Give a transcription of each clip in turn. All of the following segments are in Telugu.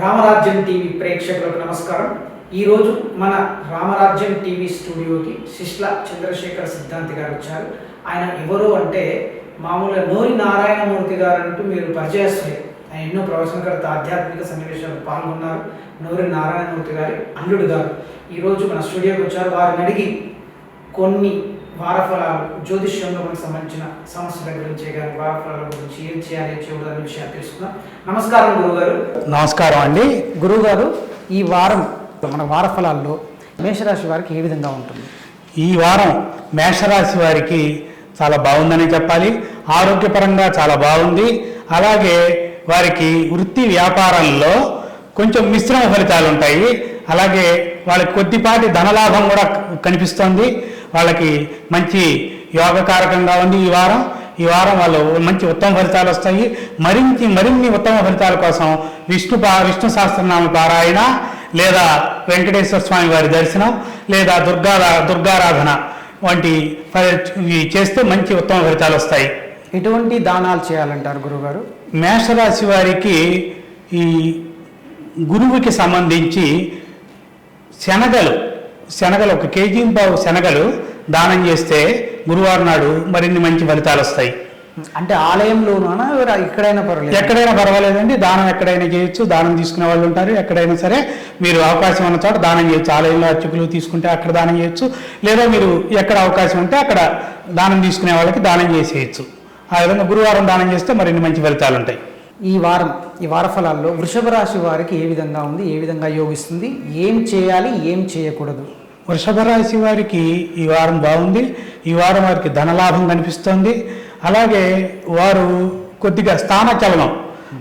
రామరాజ్యం టీవీ ప్రేక్షకులకు నమస్కారం. ఈరోజు మన రామరాజ్యం టీవీ స్టూడియోకి శిష్ల చంద్రశేఖర్ సిద్ధాంతి గారు వచ్చారు. ఆయన ఎవరు అంటే మామూలుగా నోరి నారాయణమూర్తి గారు అంటూ మీరు పరిచయస్తులే. ఆయన ఎన్నో ప్రవచనకర్త ఆధ్యాత్మిక సన్నివేశాలు పాల్గొన్నారు. నోరి నారాయణమూర్తి గారి అల్లుడు గారు. ఈరోజు మన స్టూడియోకి వచ్చారు. వారిని అడిగి కొన్ని వారఫలాలు జ్యోతిష్యంలో మనకు సంబంధించిన సమస్యల గురించి కానీ వారఫలాల గురించి ఏం చేయాలి ఏం చేయకూడదు అనే విషయాలు తెలుసుకుందాం. నమస్కారం గురుగారు నమస్కారం అండి. గురువుగారు ఈ వారం మన వారఫలాల్లో మేషరాశి వారికి ఏ విధంగా ఉంటుంది? ఈ వారం మేషరాశి వారికి చాలా బాగుందని చెప్పాలి. ఆరోగ్యపరంగా చాలా బాగుంది. అలాగే వారికి వృత్తి వ్యాపారంలో కొంచెం మిశ్రమ ఫలితాలు ఉంటాయి అలాగే వాళ్ళకి కొద్దిపాటి ధనలాభం కూడా కనిపిస్తోంది. వాళ్ళకి మంచి యోగకారకంగా ఉంది. ఈ వారం ఈ వారం వాళ్ళు మంచి ఉత్తమ ఫలితాలు వస్తాయి. మరించి మరిన్ని ఉత్తమ ఫలితాల కోసం విష్ణు పా విష్ణు సహస్రనామ పారాయణ లేదా వెంకటేశ్వర స్వామి వారి దర్శనం లేదా దుర్గా దుర్గారాధన వంటి చేస్తే మంచి ఉత్తమ ఫలితాలు వస్తాయి. ఎటువంటి దానాలు చేయాలంటారు గురువుగారు? మేషరాశి వారికి ఈ గురువుకి సంబంధించి శనగలు శనగలు ఒక కేజీ పావు శనగలు దానం చేస్తే గురువారం నాడు మరిన్ని మంచి ఫలితాలు వస్తాయి. అంటే ఆలయంలోనా ఎక్కడైనా పర్వాలేదు? ఎక్కడైనా పర్వాలేదండి. దానం ఎక్కడైనా చేయొచ్చు. దానం తీసుకునే వాళ్ళు ఉంటారు. ఎక్కడైనా సరే మీరు అవకాశం ఉన్న చోట దానం చేయొచ్చు. ఆలయంలో అర్చకులు తీసుకుంటే అక్కడ దానం చేయొచ్చు. లేదా మీరు ఎక్కడ అవకాశం ఉంటే అక్కడ దానం తీసుకునే వాళ్ళకి దానం చేసేయచ్చు. ఆ విధంగా గురువారం దానం చేస్తే మరిన్ని మంచి ఫలితాలు ఉంటాయి. ఈ వారం ఈ వారఫలాల్లో వృషభ రాశి వారికి ఏ విధంగా ఉంది ఏ విధంగా యోగిస్తుంది ఏం చేయాలి ఏం చేయకూడదు? వృషభ రాశి వారికి ఈ వారం బాగుంది ఈ వారం వారికి ధనలాభం కనిపిస్తుంది. అలాగే వారు కొద్దిగా స్థానచలనం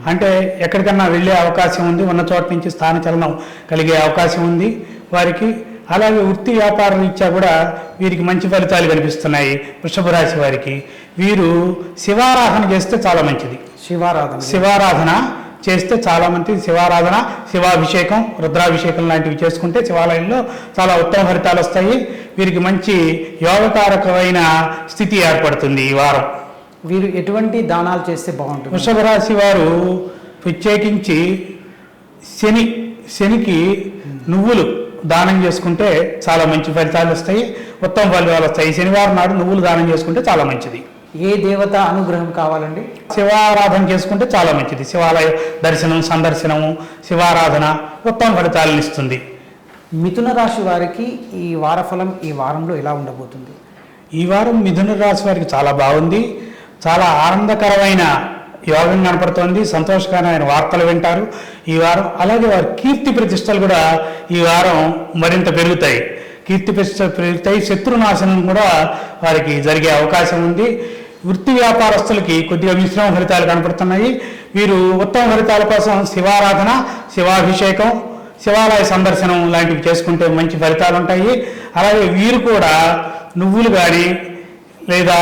అంటే ఎక్కడికన్నా వెళ్ళే అవకాశం ఉంది ఉన్న చోట నుంచి స్థానచలనం కలిగే అవకాశం ఉంది వారికి. అలాగే వృత్తి వ్యాపార రీత్యా కూడా వీరికి మంచి ఫలితాలు కనిపిస్తున్నాయి వృషభ రాశి వారికి. వీరు శివారాధన చేస్తే చాలా మంచిది. శివారాధన. శివారాధన చేస్తే చాలా మంది శివారాధన శివాభిషేకం రుద్రాభిషేకం లాంటివి చేసుకుంటే శివాలయంలో చాలా ఉత్తమ ఫలితాలు వస్తాయి. వీరికి మంచి యోగకారకమైన స్థితి ఏర్పడుతుంది ఈ వారం. వీరు ఎటువంటి దానాలు చేస్తే బాగుంటుంది? వృషభ రాశి వారు ప్రత్యేకించి శని శనికి నువ్వులు దానం చేసుకుంటే చాలా మంచి ఫలితాలు వస్తాయి. ఉత్తమ ఫలితాలు వస్తాయి. శనివారం నాడు నువ్వులు దానం చేసుకుంటే చాలా మంచిది. ఏ దేవత అనుగ్రహం కావాలండి? శివారాధన చేసుకుంటే చాలా మంచిది. శివాలయ దర్శనం సందర్శనము శివారాధన ఉత్తమ ఫలితాలను ఇస్తుంది. మిథున రాశి వారికి ఈ వారఫలం ఈ వారంలో ఎలా ఉండబోతుంది? ఈ వారం మిథున రాశి వారికి చాలా బాగుంది. చాలా ఆనందకరమైన యోగం కనపడుతోంది. సంతోషకరమైన వార్తలు వింటారు ఈ వారం. అలాగే వారి కీర్తి ప్రతిష్టలు కూడా ఈ వారం మరింత పెరుగుతాయి. కీర్తి ప్రతిష్ట పెరుగుతాయి. శత్రునాశనం కూడా వారికి జరిగే అవకాశం ఉంది. వృత్తి వ్యాపారస్తులకి కొద్దిగా మిశ్రమ ఫలితాలు కనపడుతున్నాయి. వీరు ఉత్తమ ఫలితాల కోసం శివారాధన శివాభిషేకం శివాలయ సందర్శనం లాంటివి చేసుకుంటే మంచి ఫలితాలు ఉంటాయి. అలాగే వీరు కూడా నువ్వులు కానీ లేదా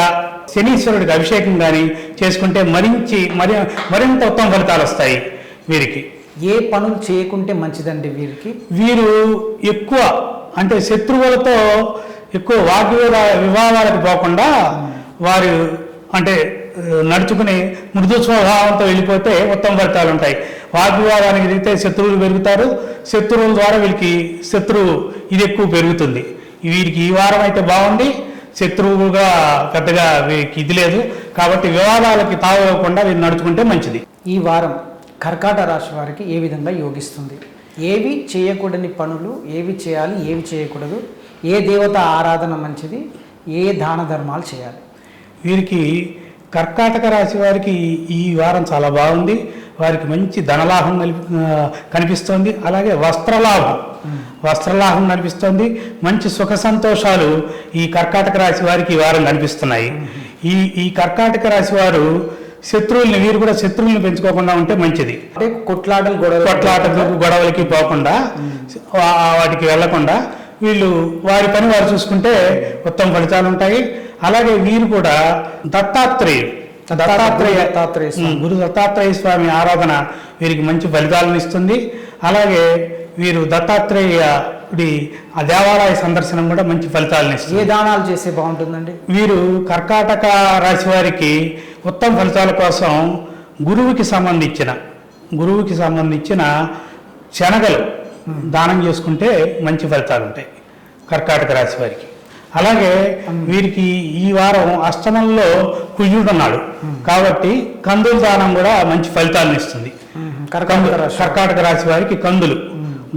శనీశ్వరుడికి అభిషేకం కానీ చేసుకుంటే మరించి మరి మరింత ఉత్తమ ఫలితాలు వస్తాయి వీరికి. ఏ పనులు చేయకుంటే మంచిదండి వీరికి? వీరు ఎక్కువ అంటే శత్రువులతో ఎక్కువ వాగ్వివాద వివాదాలకు పోకుండా వారు అంటే నడుచుకుని మృదు స్వభావంతో వెళ్ళిపోతే ఉత్తమ ఫలితాలు ఉంటాయి. వాగ్వివాదానికి దిగితే శత్రువులు పెరుగుతారు. శత్రువుల ద్వారా వీరికి శత్రువు ఇది ఎక్కువ పెరుగుతుంది. వీరికి ఈ వారం అయితే బాగుంది. శత్రువుగా పెద్దగా వీరికి ఇది లేదు. కాబట్టి వివాదాలకి తావకుండా వీరు నడుచుకుంటే మంచిది. ఈ వారం కర్కాట రాశి వారికి ఏ విధంగా యోగిస్తుంది? ఏవి చేయకూడని పనులు ఏవి చేయాలి ఏవి చేయకూడదు ఏ దేవత ఆరాధన మంచిది ఏ దాన ధర్మాలు చేయాలి? వీరికి కర్కాటక రాశి వారికి ఈ వారం చాలా బాగుంది. వారికి మంచి ధనలాభం కనిపిస్తోంది. అలాగే వస్త్రలాభం. వస్త్రలాభం కనిపిస్తోంది మంచి సుఖ సంతోషాలు ఈ కర్కాటక రాశి వారికి ఈ వారం కనిపిస్తున్నాయి. ఈ ఈ కర్కాటక రాశి వారు శత్రువుల్ని వీరు కూడా శత్రువుల్ని పెంచుకోకుండా ఉంటే మంచిది. అంటే కొట్లాటలు గొడవలు. కొట్లాటలకు గొడవలకి పోకుండా వాటికి వెళ్ళకుండా వీళ్ళు వారి పని వారు చూసుకుంటే ఉత్తమ ఫలితాలు ఉంటాయి. అలాగే వీరు కూడా దత్తాత్రేయుడు దత్తాత్రేయ దత్తాత్రేయ. ఉమ్, గురు దత్తాత్రేయ స్వామి ఆరాధన వీరికి మంచి ఫలితాలను ఇస్తుంది. అలాగే వీరు దత్తాత్రేయుడి ఆ దేవాలయ సందర్శనం కూడా మంచి ఫలితాలను ఇస్తుంది. ఏ దానాలు చేస్తే బాగుంటుందండి? వీరు కర్కాటక రాశి వారికి ఉత్తమ ఫలితాల కోసం గురువుకి సంబంధించిన గురువుకి సంబంధించిన శనగలు దానం చేసుకుంటే మంచి ఫలితాలు ఉంటాయి కర్కాటక రాశి వారికి. అలాగే వీరికి ఈ వారం అష్టమంలో కుజుడు ఉన్నాడు. కాబట్టి కందుల దానం కూడా మంచి ఫలితాలను ఇస్తుంది. కర్కాటక రాశి వారికి కందులు.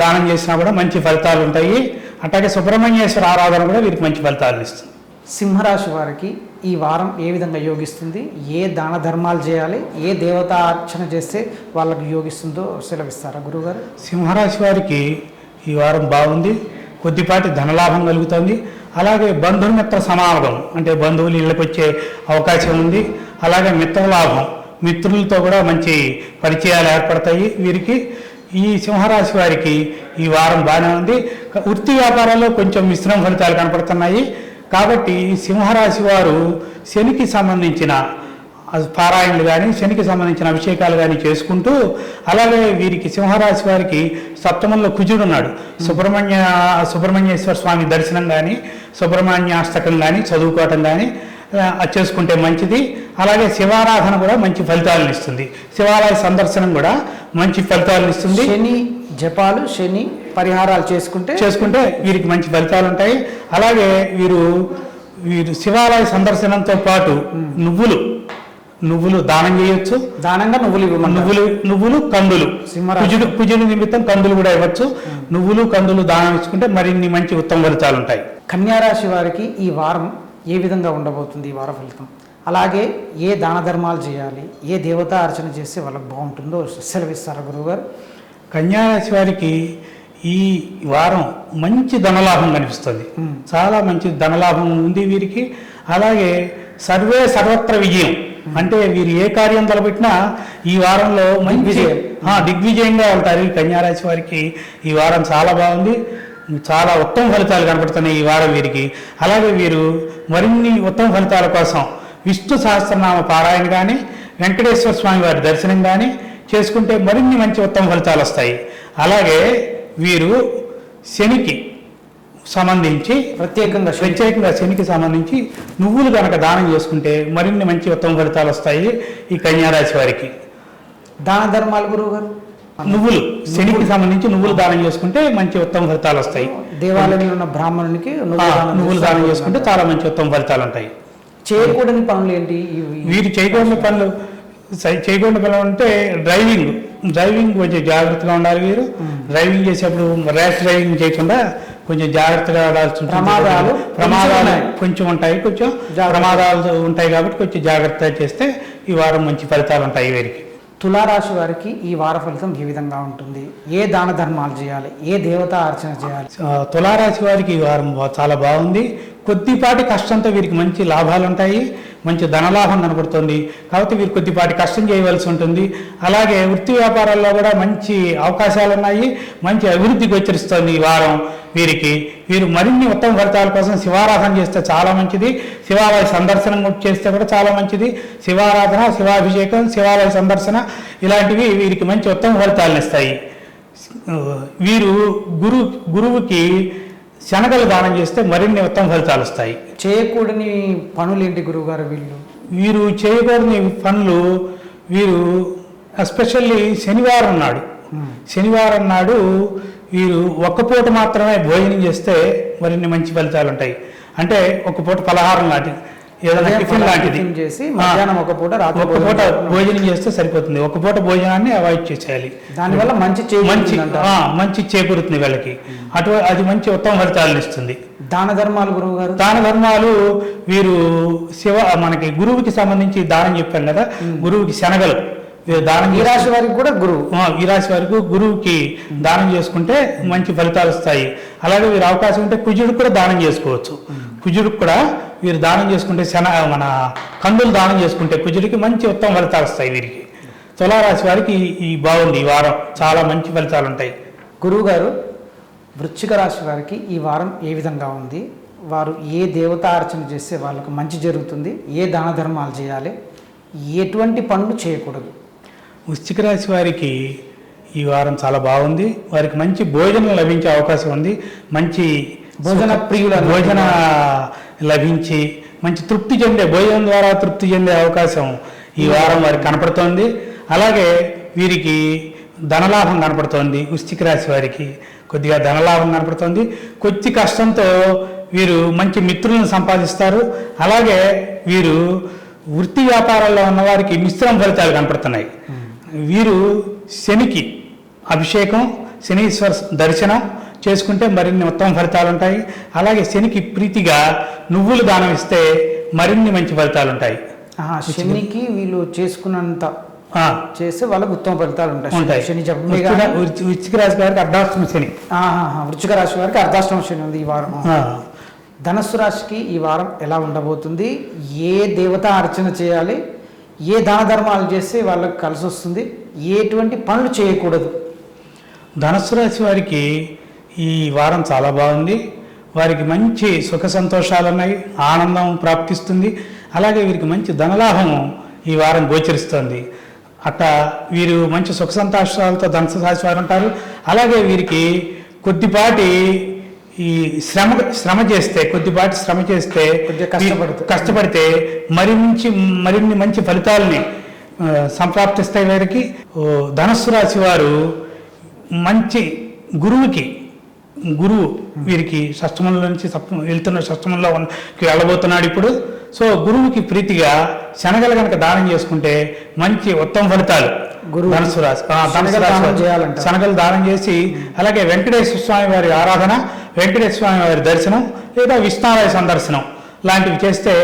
దానం చేసినా కూడా మంచి ఫలితాలు ఉంటాయి. అట్లాగే సుబ్రహ్మణ్యేశ్వర ఆరాధన కూడా వీరికి మంచి ఫలితాలను ఇస్తుంది. సింహరాశి వారికి ఈ వారం ఏ విధంగా యోగిస్తుంది? ఏ దాన ధర్మాలు చేయాలి? ఏ దేవతా అర్చన చేస్తే వాళ్ళకి యోగిస్తుందో సెలవిస్తారా గురుగారు సింహరాశి వారికి ఈ వారం బాగుంది. కొద్దిపాటి ధనలాభం కలుగుతుంది. అలాగే బంధుమిత్ర సమాగం అంటే బంధువులు ఇళ్ళకి వచ్చే అవకాశం ఉంది. అలాగే మిత్రలాభం మిత్రులతో కూడా మంచి పరిచయాలు ఏర్పడతాయి వీరికి. ఈ సింహరాశి వారికి ఈ వారం బాగానే ఉంది. వృత్తి వ్యాపారాల్లో కొంచెం మిశ్రమ ఫలితాలు కనపడుతున్నాయి. కాబట్టి సింహరాశి వారు శనికి సంబంధించిన పారాయణలు కానీ శనికి సంబంధించిన అభిషేకాలు కానీ చేసుకుంటూ అలాగే వీరికి సింహరాశి వారికి సప్తమంలో కుజుడు ఉన్నాడు. సుబ్రహ్మణ్య సుబ్రహ్మణ్యేశ్వర స్వామి దర్శనం కానీ సుబ్రహ్మణ్యాష్టకం కానీ చదువుకోవటం కానీ చేసుకుంటే మంచిది. అలాగే శివారాధన కూడా మంచి ఫలితాలను ఇస్తుంది. శివాలయ సందర్శనం కూడా మంచి ఫలితాలను ఇస్తుంది. శని జపాలు శని పరిహారాలు చేసుకుంటే చేసుకుంటే వీరికి మంచి ఫలితాలు ఉంటాయి. అలాగే వీరు వీరు శివాలయ సందర్శనంతో పాటు నువ్వులు నువ్వులు దానం చేయొచ్చు. దానంగా నువ్వులు నువ్వులు నువ్వులు కందులు. కుజుడు కుజుడు నిమిత్తం కందులు కూడా ఇవ్వచ్చు. నువ్వులు కందులు దానం ఇచ్చుకుంటే మరిన్ని మంచి ఉత్తమ ఫలితాలు ఉంటాయి. కన్యారాశి వారికి ఈ వారం ఏ విధంగా ఉండబోతుంది? ఈ వార ఫలితం. అలాగే ఏ దాన ధర్మాలు చేయాలి? ఏ దేవతా అర్చన చేస్తే వాళ్ళకి బాగుంటుందో సెలవిస్తారా గురువుగారు? కన్యారాశి వారికి ఈ వారం మంచి ధనలాభం కనిపిస్తుంది. చాలా మంచి ధనలాభం ఉంది వీరికి. అలాగే సర్వే సర్వత్ర విజయం. అంటే వీరు ఏ కార్యం తలపెట్టినా ఈ వారంలో మంచి దిగ్విజయంగా ఉంటారు ఈ కన్యారాశి వారికి. ఈ వారం చాలా బాగుంది. చాలా ఉత్తమ ఫలితాలు కనపడుతున్నాయి ఈ వారం వీరికి. అలాగే వీరు మరిన్ని ఉత్తమ ఫలితాల కోసం విష్ణు సహస్రనామ పారాయణ కానీ వెంకటేశ్వర స్వామి వారి దర్శనం కానీ చేసుకుంటే మరిన్ని మంచి ఉత్తమ ఫలితాలు వస్తాయి. అలాగే వీరు శనికి సంబంధించి ప్రత్యేకంగా ప్రత్యేకంగా శనికి సంబంధించి నువ్వులు కనుక దానం చేసుకుంటే మరిన్ని మంచి ఉత్తమ ఫలితాలు వస్తాయి ఈ కన్యారాశి వారికి. దాన ధర్మాలు గురువు గారు? నువ్వులు శనికి సంబంధించి నువ్వులు దానం చేసుకుంటే మంచి ఉత్తమ ఫలితాలు వస్తాయి. దేవాలయంలో ఉన్న బ్రాహ్మణునికి నువ్వులు దానం చేసుకుంటే చాలా మంచి ఉత్తమ ఫలితాలు ఉంటాయి. చేయకూడని పనులు ఏంటి? వీరు చేయకూడని పనులు సై- చేయకూడని పనులు అంటే డ్రైవింగ్. డ్రైవింగ్ కొంచెం జాగ్రత్తగా ఉండాలి వీరు. డ్రైవింగ్ చేసేప్పుడు ర్యాష్ డ్రైవింగ్ చేయకుండా కొంచెం జాగ్రత్తగా ఉంటుంది. ప్రమాదాలు ప్రమాదాలు. కొంచెం ఉంటాయి కొంచెం. ప్రమాదాలు ఉంటాయి కాబట్టి కొంచెం జాగ్రత్త చేస్తే ఈ వారం మంచి ఫలితాలు ఉంటాయి వీరికి తులారాశి వారికి ఈ వార ఫలితం ఏ విధంగా ఉంటుంది ఏ దాన ధర్మాలు చేయాలి ఏ దేవతా అర్చన చేయాలి తులారాశి వారికి ఈ వారం చాలా బాగుంది కొద్దిపాటి కష్టంతో వీరికి మంచి లాభాలు ఉంటాయి మంచి ధనలాభం కనబడుతుంది. కాబట్టి వీరు కొద్దిపాటి కష్టం చేయవలసి ఉంటుంది. అలాగే వృత్తి వ్యాపారాల్లో కూడా మంచి అవకాశాలు ఉన్నాయి మంచి అభివృద్ధి గోచరిస్తుంది ఈ వారం వీరికి. వీరు మరిన్ని ఉత్తమ ఫలితాల కోసం శివారాధన చేస్తే చాలా మంచిది. శివాలయ సందర్శనం చేస్తే కూడా చాలా మంచిది. శివారాధన శివాభిషేకం శివాలయ సందర్శన ఇలాంటివి వీరికి మంచి ఉత్తమ ఫలితాలను ఇస్తాయి. వీరు గురు గురువుకి శనగలు దానం చేస్తే మరిన్ని ఉత్తమ ఫలితాలు వస్తాయి. చేయకూడని పనులు ఏంటి గురువు గారు వీళ్ళు? వీరు చేయకూడని పనులు వీరు ఎస్పెషల్లీ శనివారం నాడు. శనివారం నాడు వీరు ఒక్క పూట మాత్రమే భోజనం చేస్తే మరిన్ని మంచి ఫలితాలు ఉంటాయి. అంటే ఒక పూట పలహారం లాంటిది. ఏదైనా టిఫిన్ లాంటిది. చేసి మధ్యాహ్నం ఒక పూట రాత్రి ఒక్క పూట భోజనం. చేస్తే సరిపోతుంది. ఒక పూట భోజనాన్ని అవాయిడ్ చేసేయాలి. దానివల్ల మంచి మంచి మంచి చేకూరుతుంది వీళ్ళకి. అటు అది మంచి ఉత్తమ ఫలితాలను ఇస్తుంది. దాన ధర్మాలు గురువు గారు? దాన ధర్మాలు వీరు శివ మనకి గురువుకి సంబంధించి దానం చెప్పాం కదా గురువుకి శనగలు. దానం ఈ రాశి వారికి కూడా గురువు. ఈ రాశి వరకు గురువుకి దానం చేసుకుంటే మంచి ఫలితాలు వస్తాయి. అలాగే వీరు అవకాశం ఉంటే కుజుడికి కూడా దానం చేసుకోవచ్చు. కుజుడికి కూడా వీరు దానం చేసుకుంటే శన మన కందులు దానం చేసుకుంటే కుజుడికి మంచి ఉత్తమ ఫలితాలు వస్తాయి వీరికి. తులారాశి వారికి ఈ- బాగుంది ఈ వారం చాలా మంచి ఫలితాలు ఉంటాయి. గురువు గారు వృశ్చిక రాశి వారికి ఈ వారం ఏ విధంగా ఉంది? వారు ఏ దేవతా అర్చన చేస్తే వాళ్ళకు మంచి జరుగుతుంది? ఏ దాన ధర్మాలు చేయాలి? ఎటువంటి పనులు చేయకూడదు. వృశ్చిక రాశి వారికి ఈ వారం చాలా బాగుంది. వారికి మంచి భోజనం లభించే అవకాశం ఉంది. మంచి భోజన ప్రియులు. భోజన లభించి మంచి తృప్తి చెందే భోజనం ద్వారా తృప్తి చెందే అవకాశం ఈ వారం వారికి కనపడుతోంది. అలాగే వీరికి ధనలాభం కనపడుతోంది. వృశ్చిక రాశి వారికి కొద్దిగా ధనలాభం కనపడుతోంది. కొద్ది కష్టంతో వీరు మంచి మిత్రులను సంపాదిస్తారు. అలాగే వీరు వృత్తి వ్యాపారాల్లో ఉన్న వారికి మిశ్రమ ఫలితాలు కనపడుతున్నాయి. వీరు శనికి అభిషేకం శనీశ్వర దర్శనం చేసుకుంటే మరిన్ని ఉత్తమ ఫలితాలు ఉంటాయి. అలాగే శనికి ప్రీతిగా నువ్వులు దానం ఇస్తే మరిన్ని మంచి ఫలితాలు ఉంటాయి. శనికి వీళ్ళు చేసుకున్నంత ఆ, చేస్తే వాళ్ళకు ఉత్తమ ఫలితాలు ఉంటాయి. శని వృశ్చిక రాశి వారికి అర్ధాష్టమ శని. వృశ్చిక రాశి వారికి అర్ధాష్టమ శని ఉంది ఈ వారం. ధనస్సు రాశికి ఈ వారం ఎలా ఉండబోతుంది? ఏ దేవత అర్చన చేయాలి? ఏ దాన ధర్మాలు చేస్తే వాళ్ళకి కలిసి వస్తుంది? ఎటువంటి పనులు చేయకూడదు? ధనుస్సు రాశి వారికి ఈ వారం చాలా బాగుంది. వారికి మంచి సుఖ సంతోషాలు ఉన్నాయి ఆనందం ప్రాప్తిస్తుంది. అలాగే వీరికి మంచి ధనలాభం ఈ వారం గోచరిస్తుంది. అట్లా వీరు మంచి సుఖ సంతోషాలతో రాశి వారు ఉంటారు. అలాగే వీరికి కొద్దిపాటి ఈ శ్రమ శ్రమ చేస్తే కొద్దిపాటి శ్రమ చేస్తే కొద్దిగా కష్టపడితే. కష్టపడితే మరించి మరిన్ని మంచి ఫలితాలని సంప్రాప్తిస్తాయి వీరికి. ధనుస్సు రాశి వారు మంచి గురువుకి గురువు వీరికి షష్టమంలో నుంచి సప్తమ వెళ్తున్న షష్టమంలో వెళ్ళబోతున్నాడు ఇప్పుడు. సో గురువుకి ప్రీతిగా శనగలు కనుక దానం చేసుకుంటే మంచి ఉత్తమ ఫలితాలు. గురువు- ధనుసు రాశి. ధనుసు రాశి. శనగలు దానం చేసి అలాగే వెంకటేశ్వర స్వామి వారి ఆరాధన వెంకటేశ్వర స్వామి వారి దర్శనం లేదా విష్ణాలయ సందర్శనం. లాంటివి చేస్తే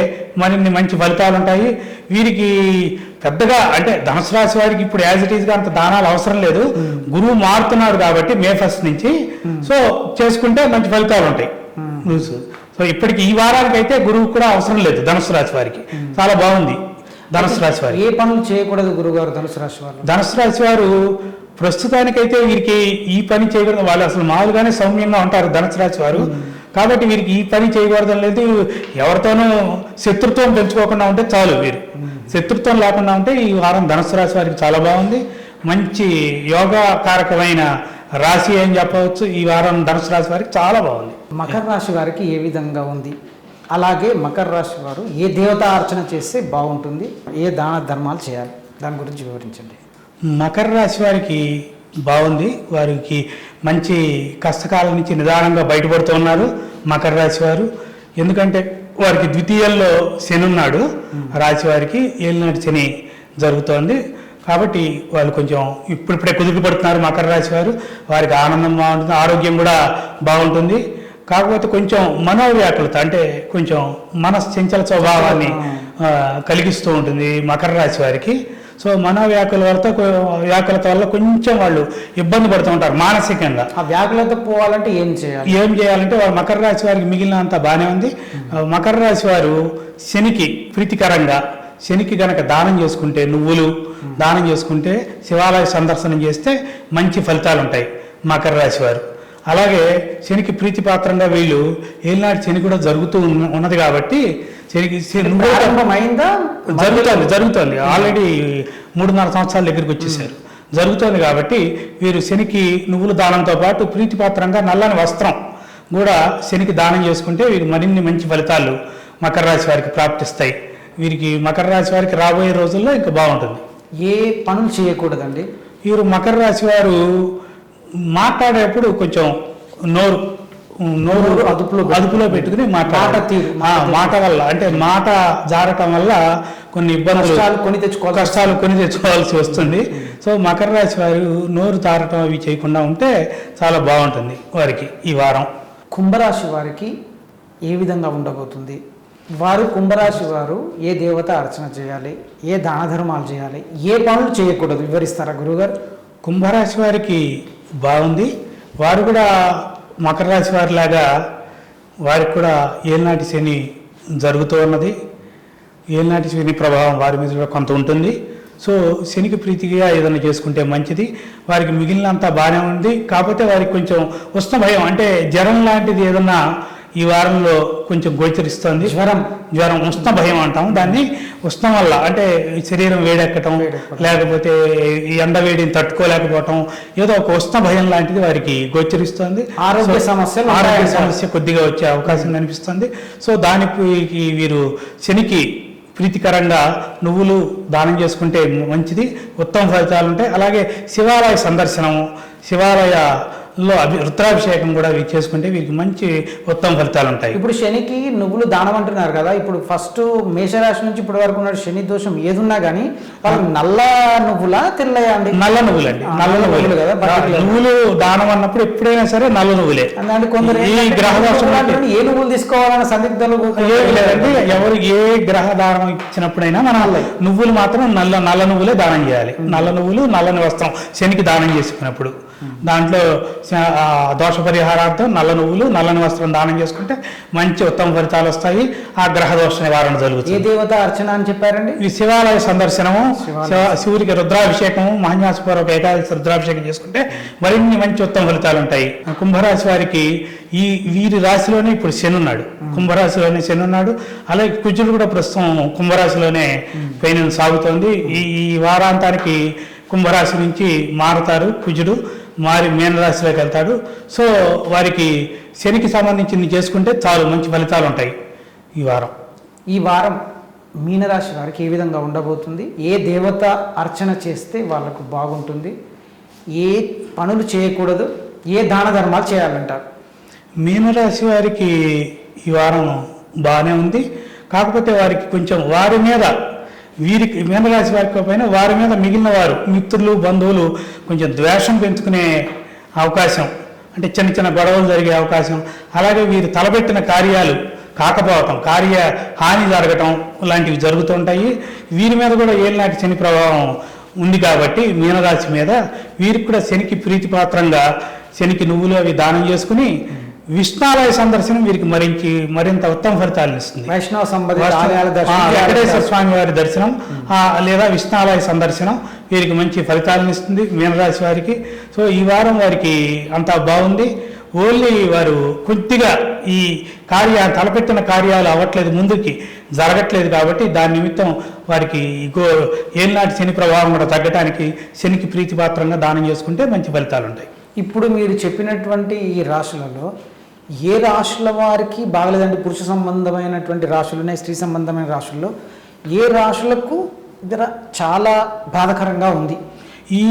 మరిన్ని మంచి ఫలితాలు ఉంటాయి. వీరికి పెద్దగా అంటే ధనుసు రాశి వారికి ఇప్పుడు యాజ్ ఇట్ ఈస్గా అంత దానాలు అవసరం లేదు. గురువు మారుతున్నాడు కాబట్టి మే ఫస్ట్ నుంచి. సో చేసుకుంటే మంచి ఫలితాలు ఉంటాయి. న్యూస్. సో ఇప్పటికి ఈ వారానికి అయితే గురువు కూడా అవసరం లేదు ధనుసు రాశి వారికి. చాలా బాగుంది ధనుసు రాశి వారికి. ఏ పనులు చేయకూడదు గురుగారు ధనుసు రాశి వాళ్ళు? ధనుసు రాశి వారు ప్రస్తుతానికైతే వీరికి ఈ పని చేయకూడదు వాళ్ళు అసలు మామూలుగానే సౌమ్యంగా ఉంటారు ధనుసు రాశి వారు. కాబట్టి వీరికి ఈ పని చేయకూడదు లేదు. ఎవరితోనూ శత్రుత్వం పెంచుకోకుండా ఉంటే చాలు వీరు. శత్రుత్వం లేకుండా ఉంటే ఈ వారం ధనుసు రాశి వారికి చాలా బాగుంది. మంచి యోగా కారకమైన రాశి అని చెప్పవచ్చు. ఈ వారం ధనుసు రాశి వారికి చాలా బాగుంది. మకర రాశి వారికి ఏ విధంగా ఉంది? అలాగే మకర రాశి వారు ఏ దేవత అర్చన చేస్తే బాగుంటుంది? ఏ దాన ధర్మాలు చేయాలి? దాని గురించి వివరించండి. మకర రాశి వారికి బాగుంది. వారికి మంచి కష్టకాలం నుంచి నిదానంగా బయటపడుతూ ఉన్నారు మకర రాశి వారు. ఎందుకంటే వారికి ద్వితీయంలో శని ఉన్నాడు. రాశి వారికి ఏలినాటి శని జరుగుతోంది. కాబట్టి వాళ్ళు కొంచెం ఇప్పుడిప్పుడే కుదురు పడుతున్నారు మకర రాశి వారు. వారికి ఆనందం బాగుంటుంది ఆరోగ్యం కూడా బాగుంటుంది. కాకపోతే కొంచెం మనోవ్యాకులత అంటే కొంచెం మనస్ చంచల స్వభావాన్ని కలిగిస్తూ ఉంటుంది మకర రాశి వారికి. సో మనోవ్యాకుల వల్ల వ్యాకులత వల్ల కొంచెం వాళ్ళు ఇబ్బంది పడుతూ ఉంటారు మానసికంగా. ఆ వ్యాకులత పోవాలంటే ఏం చేయాలి? ఏం చేయాలంటే వారు మకర రాశి వారికి మిగిలినంత బాగానే ఉంది. మకర రాశి వారు శనికి ప్రీతికరంగా శనికి గనక దానం చేసుకుంటే నువ్వులు దానం చేసుకుంటే శివాలయ సందర్శనం చేస్తే మంచి ఫలితాలు ఉంటాయి మకర రాశి వారు. అలాగే శనికి ప్రీతిపాత్రంగా వీళ్ళు ఏలినాటి శని కూడా జరుగుతూ ఉన్న- ఉన్నది కాబట్టి ప్రారంభమైందా? జరుగుతోంది జరుగుతోంది. ఆల్రెడీ మూడున్నర సంవత్సరాల దగ్గరికి వచ్చేసారు. జరుగుతోంది కాబట్టి వీరు శనికి నువ్వుల దానంతో పాటు ప్రీతిపాత్రంగా నల్లని వస్త్రం కూడా శనికి దానం చేసుకుంటే వీరికి మరిన్ని మంచి ఫలితాలు మకర రాశి వారికి ప్రాప్తిస్తాయి. వీరికి మకర రాశి వారికి రాబోయే రోజుల్లో ఇంకా బాగుంటుంది. ఏ పనులు చేయకూడదండి? వీరు మకర రాశి వారు మాట్లాడేటప్పుడు కొంచెం నోరు నోరు అదుపులో అదుపులో పెట్టుకుని. మాట తీరు, మాట వల్ల అంటే మాట జారటం వల్ల కొన్ని ఇబ్బందులు కష్టాలు కొని తెచ్చుకోవాలి కష్టాలు కొని తెచ్చుకోవాల్సి వస్తుంది. సో మకర రాశి వారు నోరు తారటం అవి చేయకుండా ఉంటే చాలా బాగుంటుంది వారికి ఈ వారం. కుంభరాశి వారికి ఏ విధంగా ఉండబోతుంది? వారు కుంభరాశి వారు ఏ దేవత అర్చన చేయాలి? ఏ దాన ధర్మాలు చేయాలి? ఏ పనులు చేయకూడదు? వివరిస్తారా గురుగారు కుంభరాశి వారికి బాగుంది. వారు కూడా మకర రాశి వారిలాగా వారికి కూడా ఏలినాటి శని జరుగుతూ ఉన్నది. ఏలినాటి శని ప్రభావం వారి మీద కూడా కొంత ఉంటుంది. సో శనికి ప్రీతిగా ఏదైనా చేసుకుంటే మంచిది. వారికి మిగిలినంత బాగానే ఉంది. కాకపోతే వారికి కొంచెం ఉష్ణ భయం అంటే జ్వరం లాంటిది ఏదన్నా ఈ వారంలో కొంచెం గోచరిస్తుంది. జ్వరం. జ్వరం ఉష్ణ భయం అంటాం దాన్ని ఉష్ణం వల్ల అంటే శరీరం వేడెక్కటం. లేకపోతే ఈ ఎండ వేడిని తట్టుకోలేకపోవటం ఏదో ఒక ఉష్ణ భయం లాంటిది వారికి గోచరిస్తుంది. ఆరోగ్య సో, సమస్యలు ఆరోగ్య. సమస్య కొద్దిగా వచ్చే అవకాశం కనిపిస్తుంది. సో దానికి వీరు శనికి ప్రీతికరంగా నువ్వులు దానం చేసుకుంటే మంచిది. ఉత్తమ ఫలితాలు ఉంటాయి. అలాగే శివాలయ సందర్శనము శివాలయలో అభి రుద్రాభిషేకం కూడా చేసుకుంటే వీరికి మంచి ఉత్తమ ఫలితాలు ఉంటాయి. ఇప్పుడు శనికి నువ్వులు దానం అంటున్నారు కదా ఇప్పుడు ఫస్ట్ మేషరాశి నుంచి ఇప్పటి వరకు ఉన్న శని దోషం ఏదున్నా కానీ వాళ్ళకి నల్ల నువ్వులా తెల్లయా అండి? నల్ల నువ్వులండి ఆ, నల్ల నువ్వులు. నువ్వులు కదా. నువ్వులు దానం అన్నప్పుడు ఎప్పుడైనా సరే నల్ల నువ్వులే. అంటే కొందరు ఈ గ్రహ దోషం నువ్వులు ఏ నువ్వులు తీసుకోవాలన్న సందిగ్ధలు లేదండి. ఎవరు ఏ గ్రహ దానం ఇచ్చినప్పుడైనా మనం నువ్వులు మాత్రం నల్ల నల్ల నువ్వులే దానం చేయాలి. నల్ల నువ్వులు నల్లని వస్త్రం శనికి దానం చేసుకున్నప్పుడు. దాంట్లో దోష పరిహారార్థం నల్ల నువ్వులు నల్లని వస్త్రం దానం చేసుకుంటే మంచి ఉత్తమ ఫలితాలు వస్తాయి. ఆ గ్రహ దోష నివారణ ఏ జరుగుతుంది దేవత అర్చన అని చెప్పారండి? ఈ శివాలయ సందర్శనము శివుడికి రుద్రాభిషేకము మహాన్యాసపూర్వక ఏకాదశి రుద్రాభిషేకం చేసుకుంటే మరిన్ని మంచి ఉత్తమ ఫలితాలు ఉంటాయి. కుంభరాశి వారికి ఈ వీరి రాశిలోనే ఇప్పుడు శని ఉన్నాడు. కుంభరాశిలోనే శని ఉన్నాడు. అలాగే కుజుడు కూడా ప్రస్తుతం కుంభరాశిలోనే పైన సాగుతోంది. ఈ ఈ వారాంతానికి కుంభరాశి నుంచి మారుతారు కుజుడు. మారి మీనరాశిలోకి వెళ్తాడు. సో వారికి శనికి సంబంధించింది చేసుకుంటే చాలు మంచి ఫలితాలు ఉంటాయి ఈ వారం. ఈ వారం మీనరాశి వారికి ఏ విధంగా ఉండబోతుంది? ఏ దేవత అర్చన చేస్తే వాళ్ళకు బాగుంటుంది? ఏ పనులు చేయకూడదు? ఏ దాన ధర్మాలు చేయాలంటారు మీనరాశి వారికి ఈ వారం బాగానే ఉంది. కాకపోతే వారికి కొంచెం వారి మీద వీరికి మీనరాశి వారికి పైన వారి మీద మిగిలిన వారు మిత్రులు బంధువులు కొంచెం ద్వేషం పెంచుకునే అవకాశం అంటే చిన్న చిన్న గొడవలు జరిగే అవకాశం. అలాగే వీరు తలపెట్టిన కార్యాలు కాకపోవటం కార్య హాని జరగటం లాంటివి జరుగుతూ ఉంటాయి. వీరి మీద కూడా ఏలినాటి శని ప్రభావం ఉంది కాబట్టి మీనరాశి మీద వీరికి కూడా శనికి ప్రీతిపాత్రంగా శనికి నువ్వులు అవి దానం చేసుకుని విష్ణాలయ సందర్శనం వీరికి మరించి మరింత ఉత్తమ ఫలితాలను ఇస్తుంది. వైష్ణవ వెంకటేశ్వర. స్వామి వారి దర్శనం లేదా విష్ణాలయ సందర్శనం వీరికి మంచి ఫలితాలను ఇస్తుంది మీనరాశి వారికి. సో ఈ వారం వారికి అంతా బాగుంది. ఓన్లీ వారు కొద్దిగా ఈ కార్య తలపెట్టిన కార్యాలు అవ్వట్లేదు ముందుకి జరగట్లేదు కాబట్టి దాని నిమిత్తం వారికి గో ఏలినాటి శని ప్రభావం కూడా తగ్గడానికి శనికి ప్రీతిపాత్రంగా దానం చేసుకుంటే మంచి ఫలితాలు ఉంటాయి. ఇప్పుడు మీరు చెప్పినటువంటి ఈ రాశులలో ఏ రాశుల వారికి బాగలేదండి పురుష సంబంధమైనటువంటి రాశులు ఉన్నాయి స్త్రీ సంబంధమైన రాశుల్లో ఏ రాశులకు ఇతర చాలా బాధకరంగా ఉంది. ఈ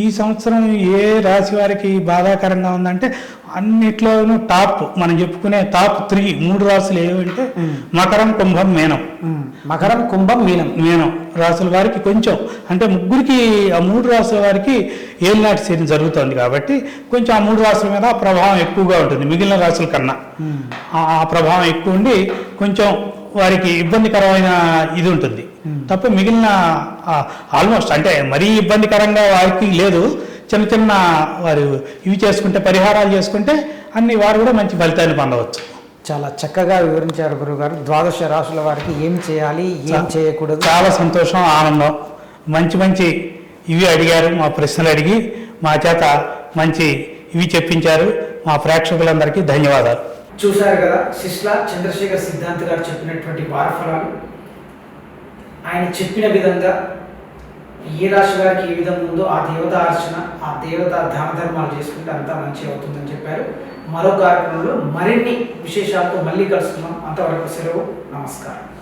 ఈ సంవత్సరం ఏ రాశి వారికి బాధాకరంగా ఉందంటే అన్నిట్లోనూ టాప్ మనం చెప్పుకునే టాప్ త్రీ మూడు రాశులు ఏవంటే మకరం కుంభం మీనం. మకరం కుంభం మీనం. మీనం రాసుల వారికి కొంచెం అంటే ముగ్గురికి ఆ మూడు రాసుల వారికి ఏలినాటి శని జరుగుతుంది కాబట్టి కొంచెం ఆ మూడు రాసుల మీద ప్రభావం ఎక్కువగా ఉంటుంది మిగిలిన రాసుల కన్నా. ఆ ప్రభావం ఎక్కువ ఉండి కొంచెం వారికి ఇబ్బందికరమైన ఇది ఉంటుంది. తప్ప మిగిలిన ఆల్మోస్ట్ అంటే మరీ ఇబ్బందికరంగా వారికి లేదు. చిన్న చిన్న వారు ఇవి చేసుకుంటే పరిహారాలు చేసుకుంటే అన్ని వారు కూడా మంచి ఫలితాన్ని పొందవచ్చు. చాలా చక్కగా వివరించారు గురుగారు ద్వాదశ రాశుల వారికి ఏం చేయాలి ఏం చేయకూడదు? చాలా సంతోషం ఆనందం. మంచి మంచి ఇవి అడిగారు మా ప్రశ్నలు అడిగి మా చేత మంచి ఇవి చెప్పించారు. మా ప్రేక్షకులందరికీ ధన్యవాదాలు. చూశారు కదా శిష్ల చంద్రశేఖర్ సిద్ధాంత్ గారు చెప్పినటువంటి వారఫలాలు. ఆయన చెప్పిన విధంగా ఏ రాశి వారికి ఏ విధంగా ఉందో ఆ దేవత అర్చన ఆ దేవత దాన ధర్మాలు చేసుకుంటే అంతా మంచి అవుతుందని చెప్పారు. మరో కార్యక్రమంలో మరిన్ని విశేషాలతో మళ్ళీ కలుసుకున్నాం అంతవరకు సెలవు. నమస్కారం.